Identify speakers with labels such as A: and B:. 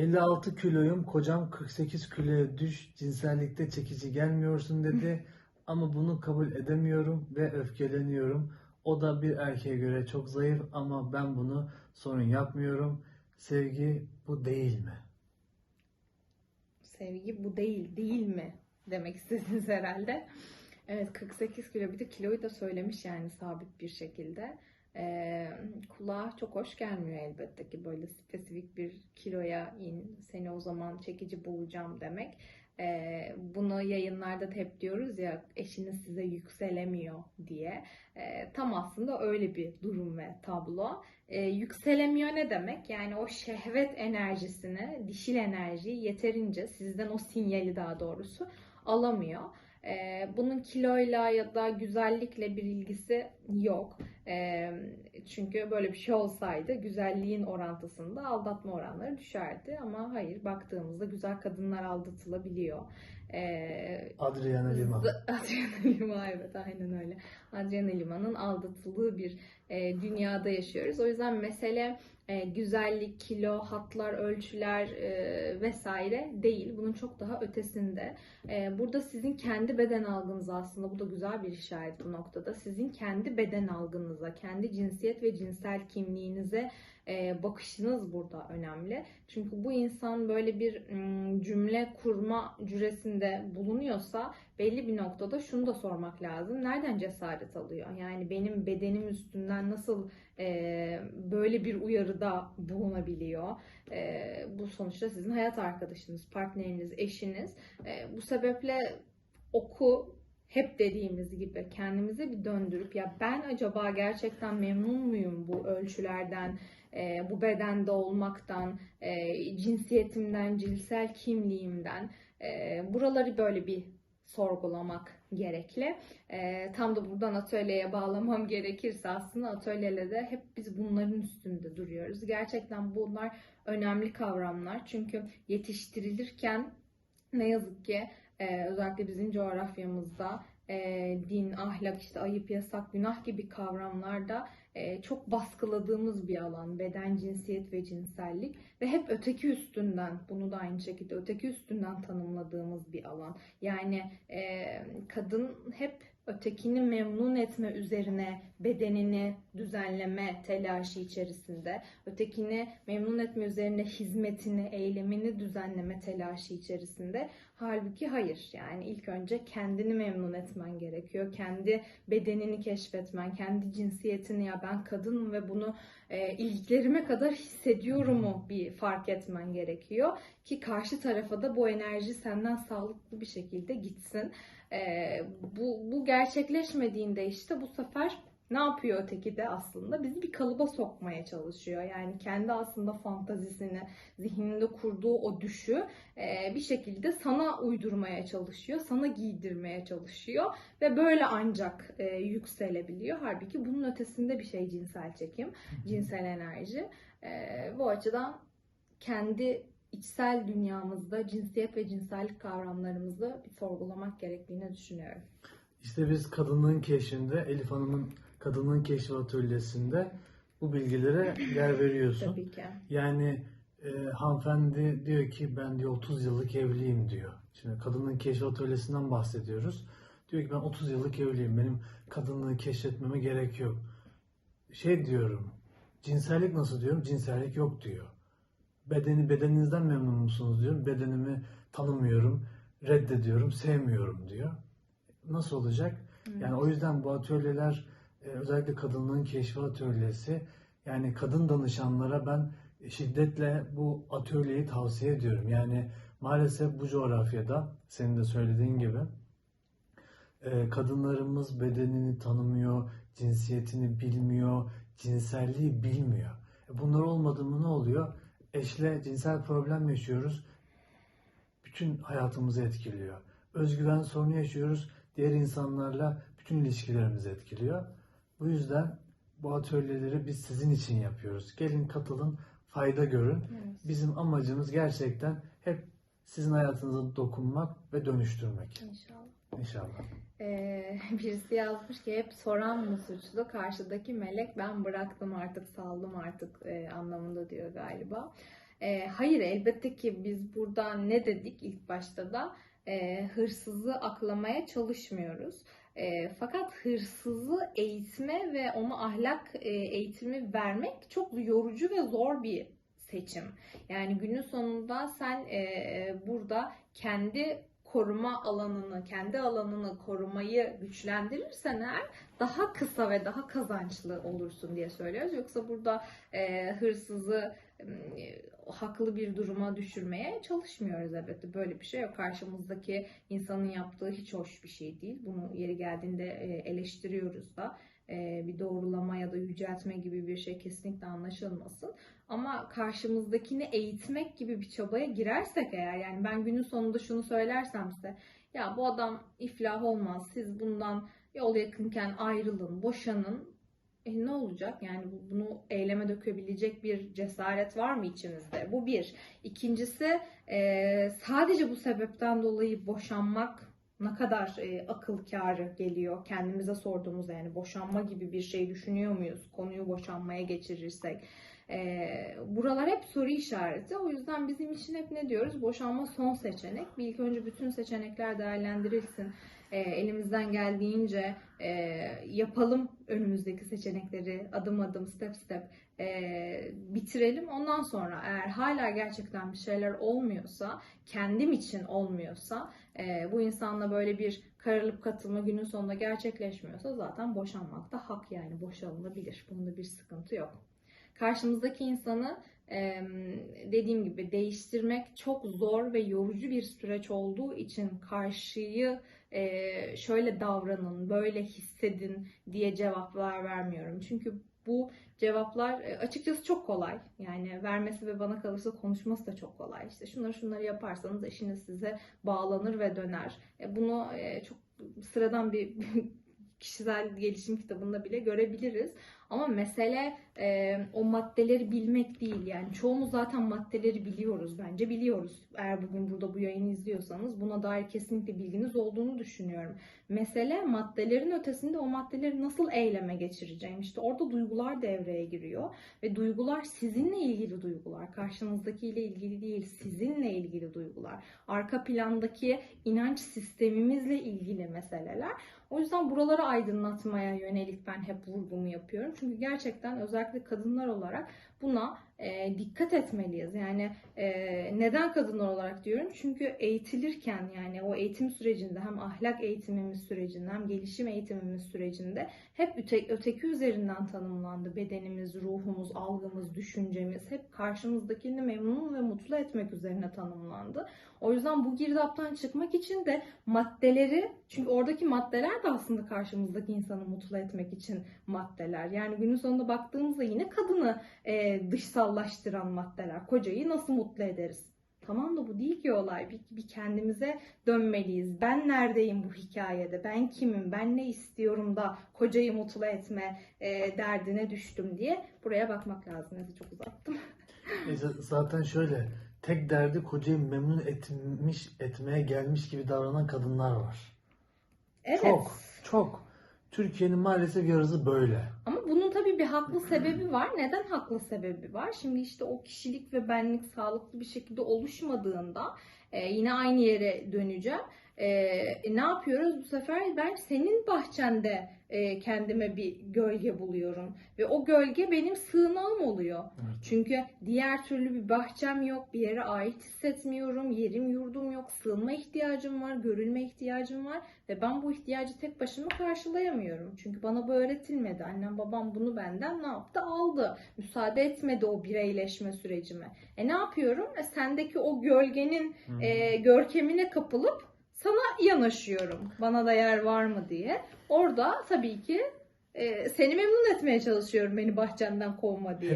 A: 56 kiloyum, kocam 48 kiloya düş, cinsellikte çekici gelmiyorsun dedi. Ama bunu kabul edemiyorum ve öfkeleniyorum. O da bir erkeğe göre çok zayıf ama ben bunu sorun yapmıyorum. Sevgi bu değil mi?
B: Sevgi bu değil, değil mi? Demek istediniz herhalde. Evet 48 kilo bir de kiloyu da söylemiş yani sabit bir şekilde. Ee, kulağa çok hoş gelmiyor elbette ki böyle spesifik bir kiloya in, seni o zaman çekici bulacağım demek. Ee, bunu yayınlarda da hep diyoruz ya eşiniz size yükselemiyor diye. Ee, tam aslında öyle bir durum ve tablo. Ee, yükselemiyor ne demek? Yani o şehvet enerjisini, dişil enerjiyi yeterince sizden o sinyali daha doğrusu alamıyor. Ee, bunun kiloyla ya da güzellikle bir ilgisi yok. Ee, çünkü böyle bir şey olsaydı güzelliğin orantısında aldatma oranları düşerdi. Ama hayır baktığımızda güzel kadınlar aldatılabiliyor. Ee,
A: Adriana Lima.
B: Adriana Lima evet aynen öyle. Adriana Lima'nın aldatıldığı bir e, dünyada yaşıyoruz. O yüzden mesele e, güzellik, kilo, hatlar, ölçüler e, vesaire değil. Bunun çok daha ötesinde. E, burada sizin kendi beden algınız aslında bu da güzel bir işaret bu noktada. Sizin kendi beden algınıza, kendi cinsiyet ve cinsel kimliğinize bakışınız burada önemli. Çünkü bu insan böyle bir cümle kurma cüresinde bulunuyorsa belli bir noktada şunu da sormak lazım. Nereden cesaret alıyor? Yani benim bedenim üstünden nasıl e, böyle bir uyarıda bulunabiliyor? E, bu sonuçta sizin hayat arkadaşınız, partneriniz, eşiniz. E, bu sebeple oku hep dediğimiz gibi kendimize bir döndürüp ya ben acaba gerçekten memnun muyum bu ölçülerden, bu bedende olmaktan, cinsiyetimden, cinsel kimliğimden buraları böyle bir sorgulamak gerekli. E, tam da buradan atölyeye bağlamam gerekirse aslında atölyede de hep biz bunların üstünde duruyoruz. Gerçekten bunlar önemli kavramlar çünkü yetiştirilirken ne yazık ki e, özellikle bizim coğrafyamızda e, din, ahlak, işte ayıp, yasak, günah gibi kavramlarda e, çok baskıladığımız bir alan. Beden, cinsiyet ve cinsellik ve hep öteki üstünden, bunu da aynı şekilde öteki üstünden tanımladığımız bir alan. Yani e, kadın hep ötekini memnun etme üzerine bedenini düzenleme telaşı içerisinde, ötekini memnun etme üzerine hizmetini, eylemini düzenleme telaşı içerisinde. Halbuki hayır. Yani ilk önce kendini memnun etmen gerekiyor. Kendi bedenini keşfetmen, kendi cinsiyetini ya ben kadınım ve bunu e, iliklerime kadar hissediyorumu bir fark etmen gerekiyor ki karşı tarafa da bu enerji senden sağlıklı bir şekilde gitsin. Ee, bu, bu gerçekleşmediğinde işte bu sefer ne yapıyor öteki de aslında bizi bir kalıba sokmaya çalışıyor. Yani kendi aslında fantazisini, zihninde kurduğu o düşü e, bir şekilde sana uydurmaya çalışıyor, sana giydirmeye çalışıyor ve böyle ancak e, yükselebiliyor. Halbuki bunun ötesinde bir şey cinsel çekim, cinsel enerji. E, bu açıdan kendi içsel dünyamızda cinsiyet ve cinsellik kavramlarımızı sorgulamak gerektiğini düşünüyorum.
A: İşte biz kadınlığın keşfinde, Elif Hanım'ın kadınlığın keşfi atölyesinde bu bilgilere yer veriyorsun.
B: Tabii ki.
A: Yani e, hanımefendi diyor ki ben diyor 30 yıllık evliyim diyor. Şimdi kadının keşif atölyesinden bahsediyoruz. Diyor ki ben 30 yıllık evliyim. Benim kadınlığı keşfetmeme gerek yok. Şey diyorum. Cinsellik nasıl diyorum? Cinsellik yok diyor. Bedeni bedeninizden memnun musunuz diyorum. Bedenimi tanımıyorum, reddediyorum, sevmiyorum diyor. Nasıl olacak? Yani o yüzden bu atölyeler özellikle kadınlığın keşfi atölyesi yani kadın danışanlara ben şiddetle bu atölyeyi tavsiye ediyorum. Yani maalesef bu coğrafyada senin de söylediğin gibi e, kadınlarımız bedenini tanımıyor, cinsiyetini bilmiyor, cinselliği bilmiyor. E, Bunlar olmadı mı ne oluyor? Eşle cinsel problem yaşıyoruz. Bütün hayatımızı etkiliyor. Özgüven sorunu yaşıyoruz. Diğer insanlarla bütün ilişkilerimizi etkiliyor. Bu yüzden bu atölyeleri biz sizin için yapıyoruz. Gelin katılın, fayda görün.
B: Evet.
A: Bizim amacımız gerçekten hep sizin hayatınıza dokunmak ve dönüştürmek.
B: İnşallah.
A: İnşallah.
B: Ee, birisi yazmış ki hep soran mı suçlu? Karşıdaki melek ben bıraktım artık saldım artık e, anlamında diyor galiba. E, hayır elbette ki biz burada ne dedik ilk başta da e, hırsızı aklamaya çalışmıyoruz. E, fakat hırsızı eğitme ve ona ahlak e, eğitimi vermek çok yorucu ve zor bir seçim. Yani günün sonunda sen e, burada kendi koruma alanını, kendi alanını korumayı güçlendirirsen eğer daha kısa ve daha kazançlı olursun diye söylüyoruz. Yoksa burada e, hırsızı haklı bir duruma düşürmeye çalışmıyoruz elbette. Böyle bir şey yok. Karşımızdaki insanın yaptığı hiç hoş bir şey değil. Bunu yeri geldiğinde e, eleştiriyoruz da. E, bir doğrulama ya da yüceltme gibi bir şey kesinlikle anlaşılmasın. Ama karşımızdakini eğitmek gibi bir çabaya girersek eğer yani ben günün sonunda şunu söylersem size ya bu adam iflah olmaz siz bundan yol yakınken ayrılın boşanın e ne olacak yani bu- bunu eyleme dökebilecek bir cesaret var mı içinizde bu bir İkincisi e, sadece bu sebepten dolayı boşanmak ne kadar e, akıl kârı geliyor kendimize sorduğumuzda yani boşanma gibi bir şey düşünüyor muyuz konuyu boşanmaya geçirirsek ee, buralar hep soru işareti. O yüzden bizim için hep ne diyoruz? Boşanma son seçenek. Bir ilk önce bütün seçenekler değerlendirilsin. Ee, elimizden geldiğince e, yapalım önümüzdeki seçenekleri adım adım, step step e, bitirelim. Ondan sonra eğer hala gerçekten bir şeyler olmuyorsa, kendim için olmuyorsa, e, bu insanla böyle bir karılıp katılma günün sonunda gerçekleşmiyorsa zaten boşanmak da hak yani boşanılabilir. Bunda bir sıkıntı yok karşımızdaki insanı e, dediğim gibi değiştirmek çok zor ve yorucu bir süreç olduğu için karşıyı şöyle davranın, böyle hissedin diye cevaplar vermiyorum. Çünkü bu cevaplar açıkçası çok kolay. Yani vermesi ve bana kalırsa konuşması da çok kolay. İşte şunları şunları yaparsanız eşiniz size bağlanır ve döner. E, bunu çok sıradan bir kişisel gelişim kitabında bile görebiliriz. Ama mesele e, o maddeleri bilmek değil. Yani çoğumuz zaten maddeleri biliyoruz bence. Biliyoruz. Eğer bugün burada bu yayını izliyorsanız buna dair kesinlikle bilginiz olduğunu düşünüyorum. Mesele maddelerin ötesinde o maddeleri nasıl eyleme geçireceğim. İşte orada duygular devreye giriyor. Ve duygular sizinle ilgili duygular. Karşınızdakiyle ilgili değil, sizinle ilgili duygular. Arka plandaki inanç sistemimizle ilgili meseleler. O yüzden buraları aydınlatmaya yönelik ben hep vurgumu yapıyorum. Çünkü gerçekten özellikle kadınlar olarak buna e, dikkat etmeliyiz. Yani e, neden kadınlar olarak diyorum? Çünkü eğitilirken yani o eğitim sürecinde hem ahlak eğitimimiz sürecinde hem gelişim eğitimimiz sürecinde hep öte, öteki üzerinden tanımlandı. Bedenimiz, ruhumuz, algımız, düşüncemiz hep karşımızdakini memnun ve mutlu etmek üzerine tanımlandı. O yüzden bu girdaptan çıkmak için de maddeleri çünkü oradaki maddeler de aslında karşımızdaki insanı mutlu etmek için maddeler. Yani günün sonunda baktığımızda yine kadını e, dışsallaştıran maddeler. Kocayı nasıl mutlu ederiz? Tamam da bu değil ki olay. Bir, bir kendimize dönmeliyiz. Ben neredeyim bu hikayede? Ben kimim? Ben ne istiyorum da kocayı mutlu etme e, derdine düştüm diye buraya bakmak lazım. Neyse çok uzattım.
A: E, zaten şöyle tek derdi kocayı memnun etmiş etmeye gelmiş gibi davranan kadınlar var.
B: Evet.
A: Çok, çok. Türkiye'nin maalesef yarısı böyle.
B: Ama bunun tabii bir haklı sebebi var. Neden haklı sebebi var? Şimdi işte o kişilik ve benlik sağlıklı bir şekilde oluşmadığında e, yine aynı yere döneceğim. E, e, ne yapıyoruz bu sefer? Ben senin bahçende e, kendime bir gölge buluyorum. Ve o gölge benim sığınağım oluyor.
A: Evet.
B: Çünkü diğer türlü bir bahçem yok, bir yere ait hissetmiyorum, yerim yurdum yok, sığınma ihtiyacım var, görülme ihtiyacım var ve ben bu ihtiyacı tek başıma karşılayamıyorum. Çünkü bana bu öğretilmedi. Annem babam bunu benden ne yaptı? Aldı. Müsaade etmedi o bireyleşme sürecime. E ne yapıyorum? E sendeki o gölgenin
A: Hı.
B: e, görkemine kapılıp sana yanaşıyorum. Bana da yer var mı diye. Orada tabii ki e, seni memnun etmeye çalışıyorum beni bahçenden kovma diye.